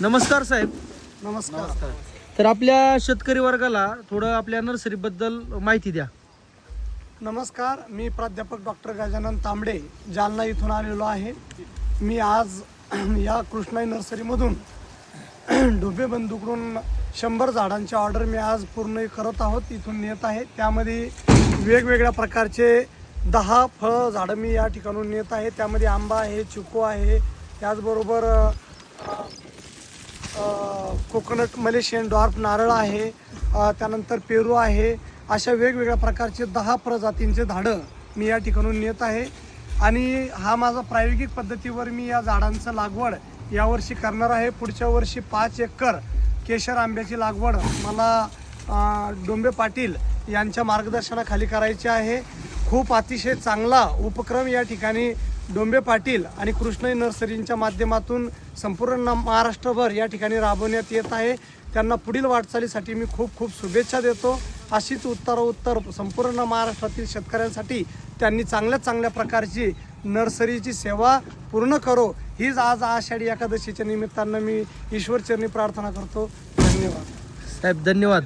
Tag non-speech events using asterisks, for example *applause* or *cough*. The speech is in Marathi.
नमस्कार साहेब. नमस्कार. तर आपल्या शेतकरी वर्गाला थोडं आपल्या नर्सरीबद्दल माहिती द्या. नमस्कार मी प्राध्यापक डॉक्टर गजानन तांबडे जालना इथून आलेलो आहे. मी आज *clears throat* या कृष्णाई नर्सरीमधून *clears throat* डोबे बंधूकडून शंभर झाडांची ऑर्डर मी आज पूर्ण करत आहोत इथून नेत आहे. त्यामध्ये वेगवेगळ्या प्रकारचे दहा फळ झाडं मी या ठिकाणून नेत आहे. त्यामध्ये आंबा आहे चिकू आहे त्याचबरोबर कोकोनट मलेशियन डॉर्फ नारळ आहे त्यानंतर पेरू आहे अशा वेगवेगळ्या प्रकारचे दहा प्रजातींचे झाडं मी या ठिकाणून नेत आहे. आणि हा माझा प्रायोगिक पद्धतीवर मी या झाडांचं लागवड यावर्षी करणार आहे. पुढच्या वर्षी पाच एकर केशर आंब्याची लागवड मला डोंबे पाटील यांच्या मार्गदर्शनाखाली करायची आहे. खूप अतिशय चांगला उपक्रम या ठिकाणी डोंबे पाटील आणि कृष्णाई नर्सरींच्या माध्यमातून संपूर्ण महाराष्ट्रभर या ठिकाणी राबवण्यात येत आहे. त्यांना पुढील वाटचालीसाठी मी खूप खूप शुभेच्छा देतो. अशीच उत्तरोत्तर संपूर्ण महाराष्ट्रातील शेतकऱ्यांसाठी त्यांनी चांगल्या चांगल्या प्रकारची नर्सरीची सेवा पूर्ण करो. हीच आज आषाढी एकादशीच्या निमित्तानं मी ईश्वरचरणी प्रार्थना करतो. धन्यवाद. साहेब धन्यवाद.